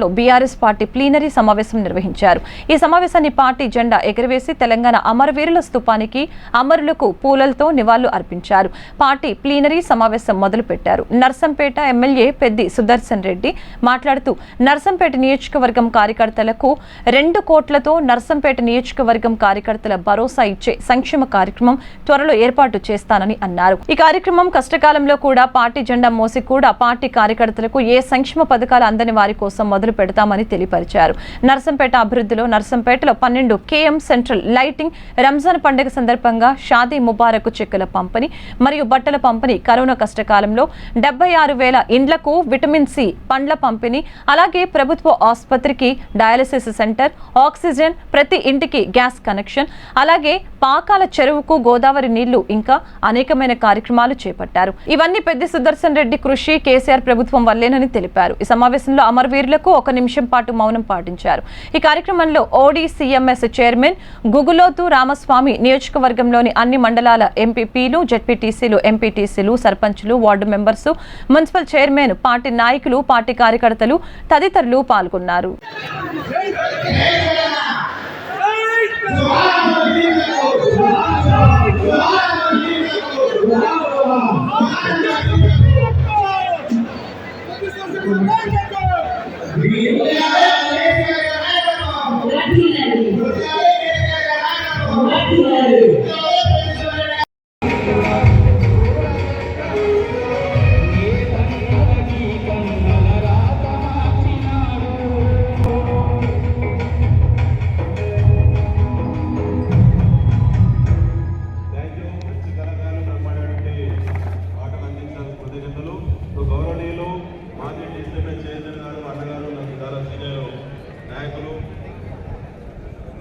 లో BRS party plenary సమావేశం నిర్వహించారు. ఈ సమావేశాన్ని పార్టీ జెండా ఎగురవేసి తెలంగాణ అమరవీరుల స్థూపానికి అమరులకు పూలలతో నివాళులు అర్పించారు. పార్టీ ప్లీనరీ సమావేశం మొదలుపెట్టారు. నర్సంపేట ఎమ్మెల్యే పెద్ది సుదర్శన్ రెడ్డి మాట్లాడుతూ నర్సంపేట నియోజకవర్గం కార్యకర్తలకు రెండు కోట్లతో నర్సంపేట నియోజకవర్గం కార్యకర్తల భరోసా ఇచ్చే సంక్షేమ కార్యక్రమం త్వరలో ఏర్పాటు చేస్తానని అన్నారు. ఈ కార్యక్రమం కష్టకాలంలో కూడా పార్టీ జెండా మోసి కూడా పార్టీ కార్యకర్తలకు ఏ సంక్షేమ పథకాలు అందని వారి కోసం మొదలు పెడతామని తెలియపరిచారు. నర్సంపేట అభివృద్ధిలో నర్సంపేటలో పన్నెండు కేఎం సెంట్రల్ లైటింగ్ రంజాన్ పండుగ సందర్భంగా షాదీ ముబారక్ చెక్కుల పంపిణీ మరియు బట్టల పంపిణీ కరోనా కష్టకాలంలో డెబ్బై ఆరు వేల ఇండ్లకు విటమిన్ సి పండ్ల పంపిణీ అలాగే ప్రభుత్వ ఆసుపత్రికి డయాలసిస్ సెంటర్ ఆక్సిజన్ ప్రతి ఇంటికి గ్యాస్ కనెక్షన్ అలాగే పాకాల చెరువుకు గోదావరి నీళ్ళు ఇంకా అనేకమైన కార్యక్రమాలు చేపట్టారు. ఇవన్నీ పెద్ద సుదర్శన్ రెడ్డి కృషి కేసీఆర్ ప్రభుత్వం వల్లేనని తెలిపారు. ఈ సమావేశంలో అమరవీరులకు ఒక నిమిషం పాటు మౌనం పాటించారు ఈ కార్యక్రమంలో ఓడిసిఎంఎస్ చైర్మన్ గుగులోతు రామస్వామి నియోజకవర్గంలోని అన్ని మండలాల ఎంపీపీలు జెడ్పీటీసీలు ఎంపీటీసీలు సర్పంచ్లు ward members municipal chairman party నాయకులు పార్టీ కార్యకర్తలు తదితరులు పాల్గొన్నారు థ్యాంక్ నాయకులు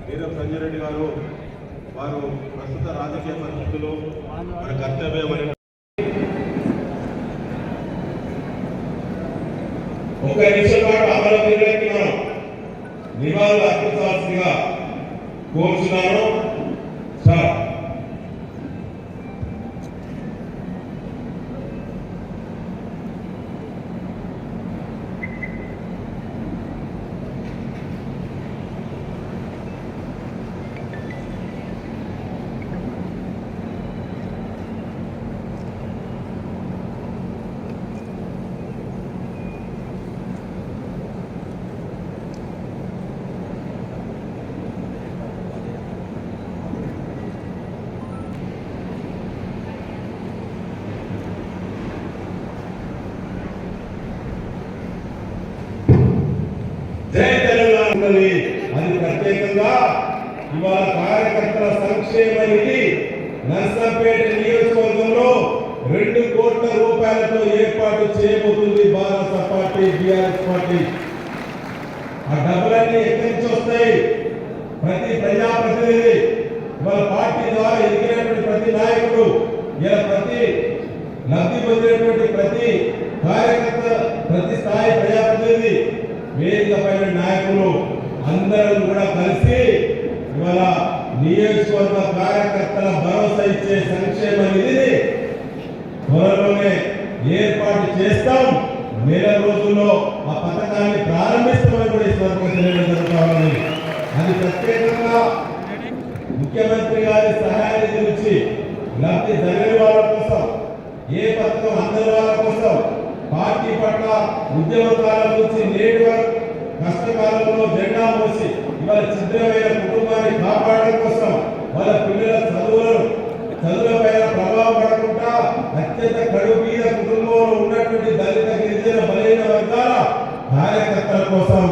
వీరం సంజయ్ రెడ్డి గారు వారు ప్రస్తుత రాజకీయ పరిస్థితుల్లో మన కర్తవ్యం ఒక నిమిషం పాటు అమలు మనం నివాళులు అర్పించాల్సిందిగా కోరుతున్నాను ఉన్నది అది ప్రత్యేకంగా ఇవాళ కార్యకర్తల సంక్షేమ నిధి నర్సంపేట నియోజకవర్గంలో రెండు కోట్ల రూపాయలతో ఏర్పాటు చేయబోతుంది భారత పార్టీ బీఆర్ఎస్ పార్టీ. ఆ డబ్బులన్నీ ఎక్కడి నుంచి వస్తాయి? ప్రతి ప్రజాప్రతినిధి ఇవాళ పార్టీ ద్వారా ఎదిగినటువంటి ప్రతి నాయకుడు ఇలా ప్రతి లబ్ధి పొందినటువంటి ప్రతి కార్యకర్త ప్రతి స్థాయి ప్రజాప్రతినిధి వేదిక పైన నాయకులు అందరూ కూడా కలిసి ఇవాళ నియోజకవర్గ కార్యకర్తల భరోసా ఇచ్చే సంక్షేమ నిధిని త్వరలోనే ఏర్పాటు చేస్తాం. నెల రోజుల్లో ఆ పథకాన్ని ప్రారంభిస్తామని కూడా ఈ సందర్భంగా జరుగుతామని అది ప్రత్యేకంగా ముఖ్యమంత్రి గారి సహాయాన్ని గురించి లబ్ధి జరిగిన వాళ్ళ కోసం ఏ పథకం అందరి వాళ్ళ కోసం పార్టీ పట్ల ఉద్యమకాల నుంచి నేటి వరకు కష్టకాలంలో జెండా మోసి ఇవాళ చిత్రమైన కుటుంబాన్ని కాపాడడం కోసం వాళ్ళ పిల్లల చదువులను చదువులపైన ప్రభావం పడకుండా అత్యంత కడుపీద కుటుంబంలో ఉన్నటువంటి దళిత గిరిజన బలైన వర్గాల కార్యకర్తల కోసం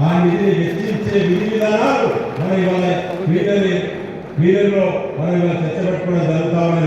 ఆ నిధిని వెచ్చించే విధి విధానాలు మన ఇవాళ వీళ్ళని వీళ్ళలో మనం ఇవాళ చర్చ పెట్టుకోవడం జరుగుతా ఉన్నది.